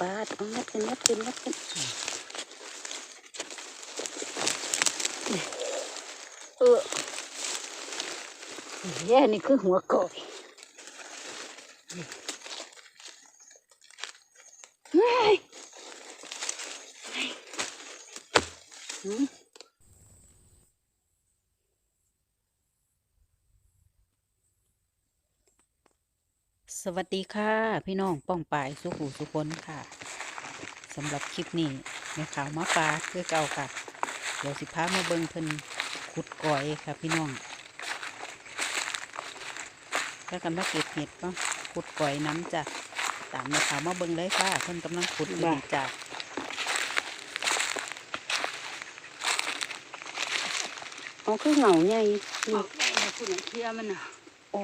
ปาดเอางัดขึ้นงัดขึ้นงัดขึ้นเออแย่นี่คือหัวก่อยเฮ้ยหืม สวัสดีค่ะ พี่น้องป้องปายสุขูสุคนค่ะสำหรับคลิปนี้แม่ขาวมาปลาคือเก่าค่ะ เดี๋ยวสิพามาเบิ่งเพิ่นขุดก่อยค่ะ พี่น้องแล้วกันมาเก็บเห็ดก็ขุดก่อยน้ำจ้ะตามแม่ขาวมาเบิ่งเลยค่ะเพิ่นกำลังขุดอยู่นี่จ้ะอ๋อคือเหงาใหญ่นี่คุณเทียมันอะโอ้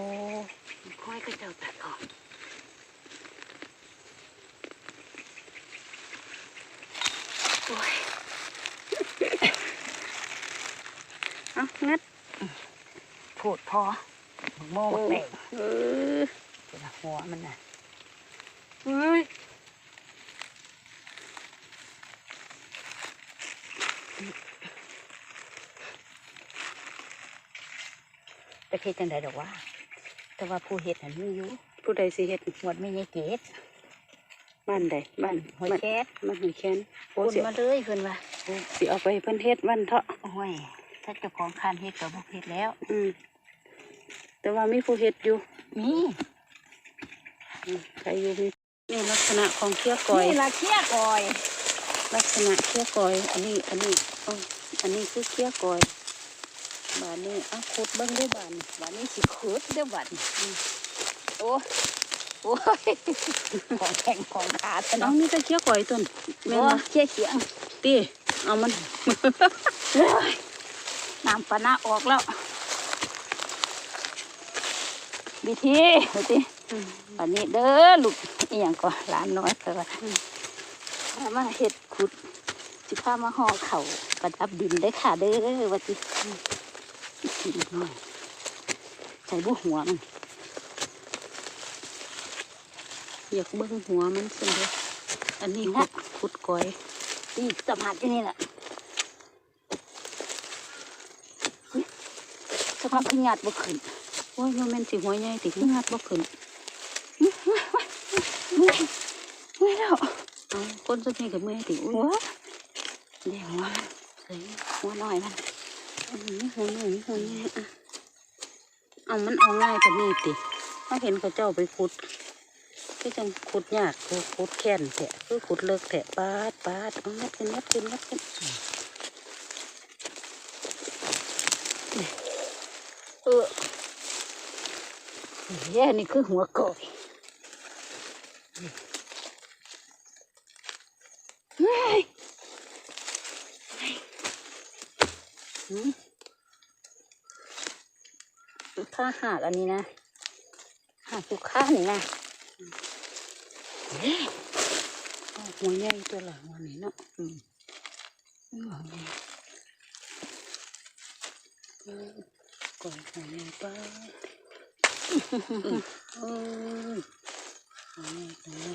ค่อยกระเจ้าตัดออกโอ้ยเอางัดพูดพอโม่แตกเออเป็นหัวมันน่ะเฮ้ยไปเฮ็ดจังไดดอกว่า แต่ว่าผู้เฮ็ดหันมีอยู่ผู้ใดสิเฮ็ดหวดไม่ยายเกดบ้านใดบ้านหัวบ้านแคสบ้านหัวแคนโอ้คุณสิมาเลยเพิ่นว่าสิเอาไปเพิ่นเฮ็ดวันเถาะโอ้ยถ้าเจ้าของคานเฮ็ดก็บ่เฮ็ดแล้ว อืมแต่ว่ามีผู้เฮ็ดอยู่ มีอืมใครอยู่มีนี่ลักษณะของเคี้ยวก่อยนี่ละเคี้ยก่อย ลักษณะเคี้ยวก่อย อันนี้ อันนี้โอ้ยอันนี้คือเคี้ยวก่อย บานนี้เอาขุดเบิ่งด้วยบานนี่วันนี้สิขุดเด้อบัดนี้อืมโอ้โอ้ยของแข็งของขาดน้อเนาะงนี่จะเคี้ยวก่อยต้นแม่แม่นนบ่เคี้ยเขียงตีเอามันโอ้ยน้ำปะนะออกแล้ววิธีวิธีวันนี้เด้อลูกอีหยังก็หลานน้อยก็ว่าพามาเฮ็ดขุดสิพามาห่อเข่าวประดับดินได้อค่ะเด้อว่าสิ กินหน่อยใส่บุหัวมันอยากเบิ่งหัวมันสิเด้ออันนี้ขุดขุดก่อยนี่สมาธินี่แหละอุ๊ยสภาพขยัดบ่ขึ้นโอ้ยมันแม่นสิหัวใหญ่ติขยัดบ่ขึ้นอื้อเว้ยเว้ยเว้ยแล้วเอาคนสุดนี้กับแม่ติอุ้หัยวเดี๋ยวหัวมันใส่หัวน้อยมัน อู๋หัวหญ่หัวใหญ่อะเอามันเอาง่ายกว่านี้ติเขาเห็นเขาเจ้าไปขุดก็จังขุดยากคือขุดแค้นแทะคือขุดเลิกแทะปาดปาดเอางัดขึ้นงัดขึ้นงัดขึ้นเออแย่นี่คือหัวก่อยเฮ้ยหืม ถ้าหากอันนี้นะ หากอยู่ข้างนี่นะหัวใหญ่ตัวหลังวันนี้เนาะอืมหัวใหญ่ก่อนหัวใหญ่ไปเออหัวใหญ่หัวใหญ่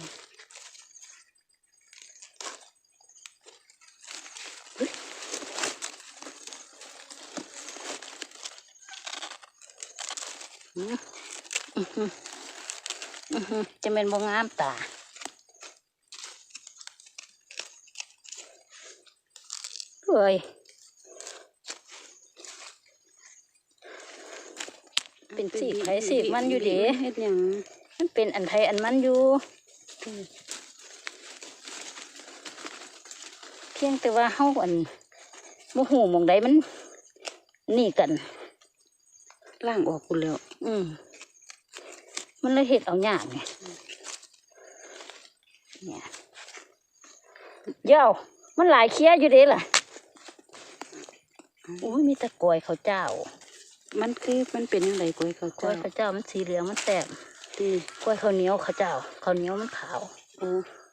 เฮ้ยอืม อื้อหืออื้อหือ จะเป็นบ่งามตาเฮ้ยเป็นสีไผสีมันอยู่ดีเฮ็ดหยังมันเป็นอันไผ่อันมันอยู่ เพียงแต่ว่าเฮาอันบ่ฮู้หม่องใดมันนี่กัน ล่างออกคุณแล้ว อืมมันเลยเห็ดเอายากไงเนี่ยเย้ามันหลายเคี้ยอยู่เด้ล่ะโอ้ยมีแตะกล้วยเขาวเจ้า มันคือมันเป็นยังไงกล้วยเขากล้วยเจ้าเขาวเจ้ามันสีเหลืองมันแตกตีกล้วยข้าวเหนียวเขาวเจ้าข้าวเหนียวมันขาวโอ้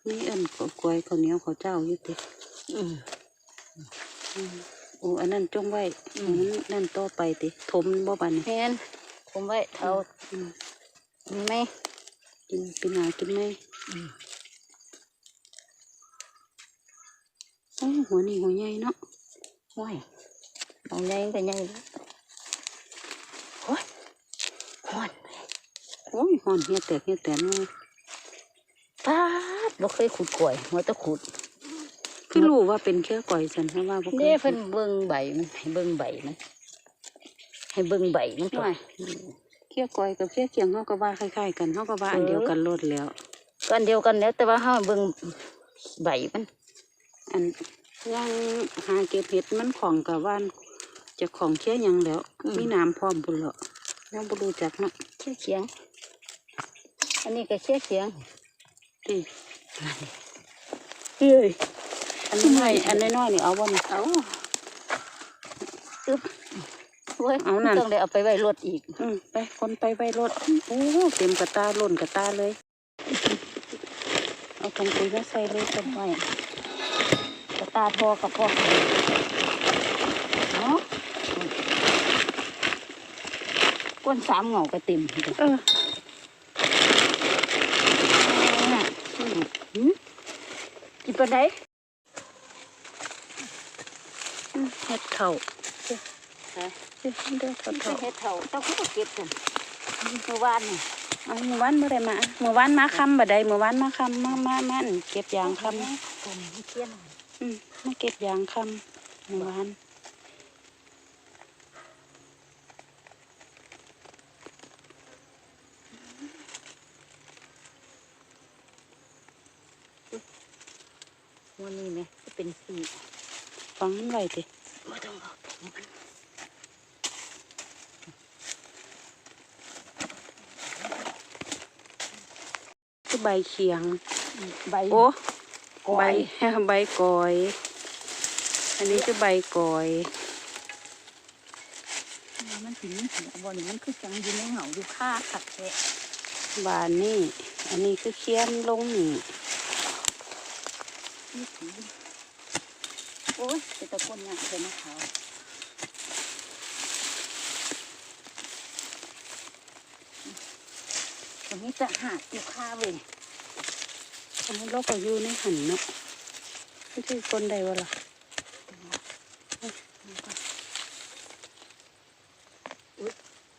นี่อันกล้วยข้าวเหนียวเขาวเจ้าอยู่ติอืมโอ้อันนั้นจงไว้อือันมนั้นนั่นต่อไปติถมบ่บัดนแม่นผมไว้เท่าอืมมีไหมกินปีหนากินไหมอืมหัวนี่หัวใหญ่เนาะโอ้ยเอาใหญ่ก็ใหญ่แล้วโอ้ยฮอนโอ้ยหอนเฮียแตกเฮียแตนเลยปาดบ่เคยขุดกล้วยหัวตะขุด คือรู้ว่าเป็นแค่ก่อยสันเพราะว่าบ่คยเด้เพิ่นเบิ่งใบมันให้เบิ่งใบมันให้เบิ่งใบมันก่อน เคี้ยวก่อยกับเคี้ยวเคียงเขาก็ว่าคล้ายๆกันเขาก็ว่าอันเดียวกันโลดแล้ว ก็อันเดียวกันแล้วแต่ว่าเฮาเบิ่งใบมัน อันย่างหาเก็บเห็ดมันของกับว่านเจะของเคี้ยวหยังแล้วมีน้ำพร้อมบุญเหรอยังบ่รู้จักเนาะเชี่ยเขียง อันนี้ก็เชี่ยเขียงนี่เฮ้ย อันนี้น้อยอันน้อยๆนี่เอาบ่นี่เอาอึ๊บโอ้ยเอานั่นต้องได้เอาไปไว้รถอีก อืมไปคนไปไว้รถโอ้เต็มกระตาล่นกระตาเลย เอาถุงปุ๋ยมาใส่เลยต้นไม้กระตาพอกับพ่อเนาะก้นสามเหงากระติ่มเออหืมกินปลาได้อื มเห็ดเข่าเด้อเด้อเด้อกินเข่าเห็ดเถาเจ้าก็เก็บกันเมื่อวานนี่เอาเมื่อวานเมื่อไรมาเมื่อวานมาคำบ่ได้เมื่อวานมาคำมามามาอั่นเก็บยางคำผมเที่ยงอืมมาเก็บยางคำเมื่อวานวันนี้ไหมจะเป็นสีฟังมันไว้ติ ไม่ต้องเอาถุงมันคือใบเขียง ใบโอ้กล้ใบวยใบกอย อันนี้คือใบกอย มันถึงถึงบอนี่มันคือจังอยืนในเหงาอยู่ค่าขัดแทะบานนี่ อันนี้คือเคียนลงนี่ นี่ถือ โอ้ยเป็นตะคนเนี่ยเป็นมะขาวตรงนี้จะหาดอยู่ค่าเว้ยอันนี้เราก็อยู่ในหันเนาะไม่ใช่คนใดวะล่ะ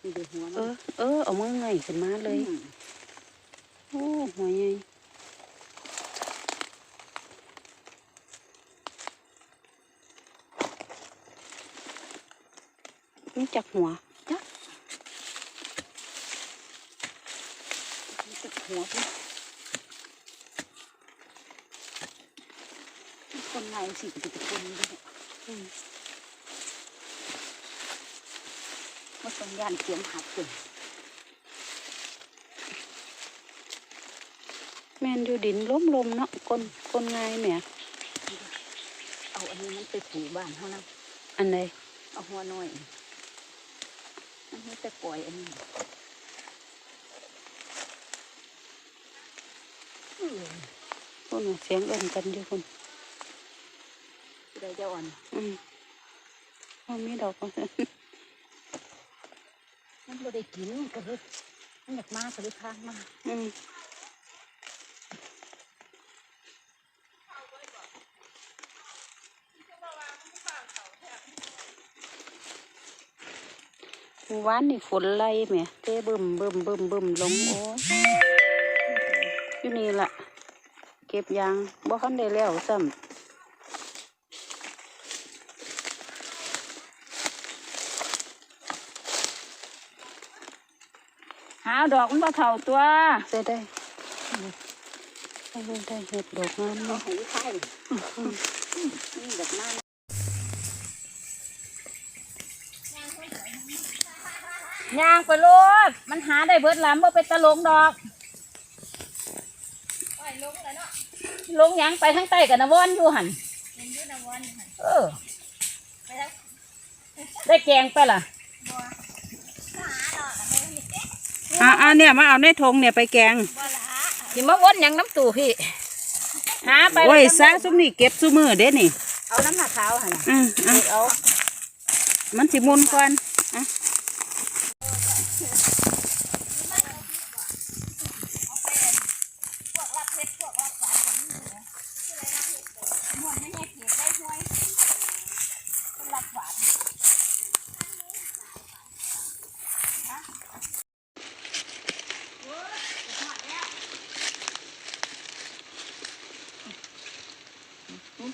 นี่ดูหัวเอมันอเออ เอามือไงขึ้นมาเลยอืมโอ้หัวใหญ่ นี่จักหัวนี่จะหัวพี่คนไงสิเป็นตะคนด้วยอืมว่าสัญญาณเสียงหักเลยแม่นอยู่ดินล้มลมๆเนาะคนคนง่ายแหม่เอาอันนี้มันไปถูบ้านเขานะอันใดเอาหัวน้อย อันนี้จะปล่อยอันนี้อืมคนน่ะเสียงเอิ้นกันอยู่คนสิได้เจ้าอ่อน อืมว่ามีดอกบ่มันบ่ได้กินก็เลยมันอยากมากก็เลยพางมาอืม เมื่อวานนี่ฝนไล่แหม่เต้บึมบึมบึมบึมลงโอ้อยู่นี่ละเก็บยางบ่คันได้แล้วซ้ำหาดอกมันบ่เท่าตัวได้ได้ได้ได้ได้เห็ดดอกงามเนาะให้ใช่นี่แบ ย่างไปโลดมันหาได้เบิดลำบ่เป็นตะลงดอกลงหยังไปทั้งใต้กับนวอนอยู่หันเออได้แกงไปล่ะอ่าอ่าเนี่ยมาเอาในทงเนี่ยไปแกงสิมาวนหยังน้ำตู่พี่หาไปโอ้ยแล้วซาซุมนี่เก็บซุมือเด้นี่ เอาน้ำหนักขาวหั่นน่ะอืมอะเอามันสิมุนก่อนอะ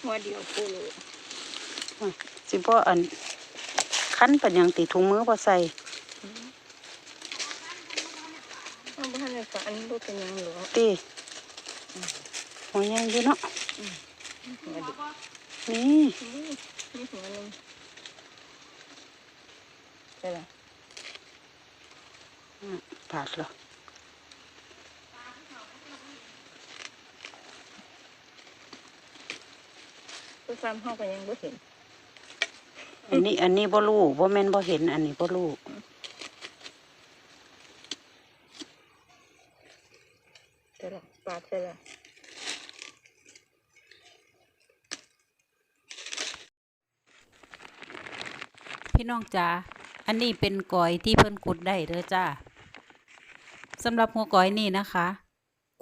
หัวเดียวโคโลสิบ่อันคันเป็นหยังติถุงมือบ่ใส่เอาบ้านเลยค่ะอันนี้บ่เป็นหยังหรอกติหัวใหญ่อยู่เนาะหัวเดียวนี่นี่นี่หัวหนึงใช่ละอืมปาดเหรอ ตัวซ้ำเฮาก็ยังบ่เห็น อันนี้ อันนี้บ่รู้บ่แม่นบ่เห็น อันนี้บ่รู้ใช่ละปลาใช่ละพี่น้องจ๋า อันนี้เป็นกอยที่เพิ่นขุดได้เด้อจ้าสำหรับหัวกอยนี่นะคะ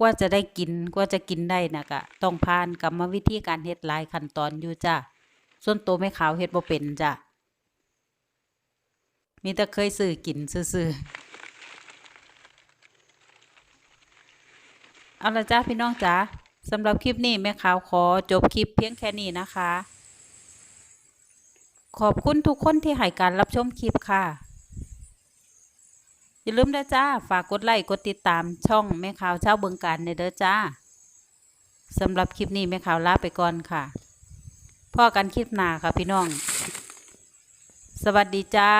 กว่าจะได้กินกว่าจะกินได้นะกะต้องผ่านกรรมวิธีการเฮ็ดหลายขั้นตอนอยู่จ้าส่วนตัวแม่ขาวเฮ็ดบ่เป็นจ้ามีแต่เคยซื้อกินซื่อๆเอาละจ้าพี่น้องจ๋าสำหรับคลิปนี้แม่ขาวขอจบคลิปเพียงแค่นี้นะคะ ขอบคุณทุกคนที่ให้การรับชมคลิปค่ะ อย่าลืมนะจ้า ฝากกดไลค์กดติดตามช่องแม่ข่าวเช้าเบิงการในเด้อจ้าสำหรับคลิปนี้แม่ข่าวลาไปก่อนค่ะพ่อกันคลิปหน้าค่ะพี่น้อง สวัสดีจ้า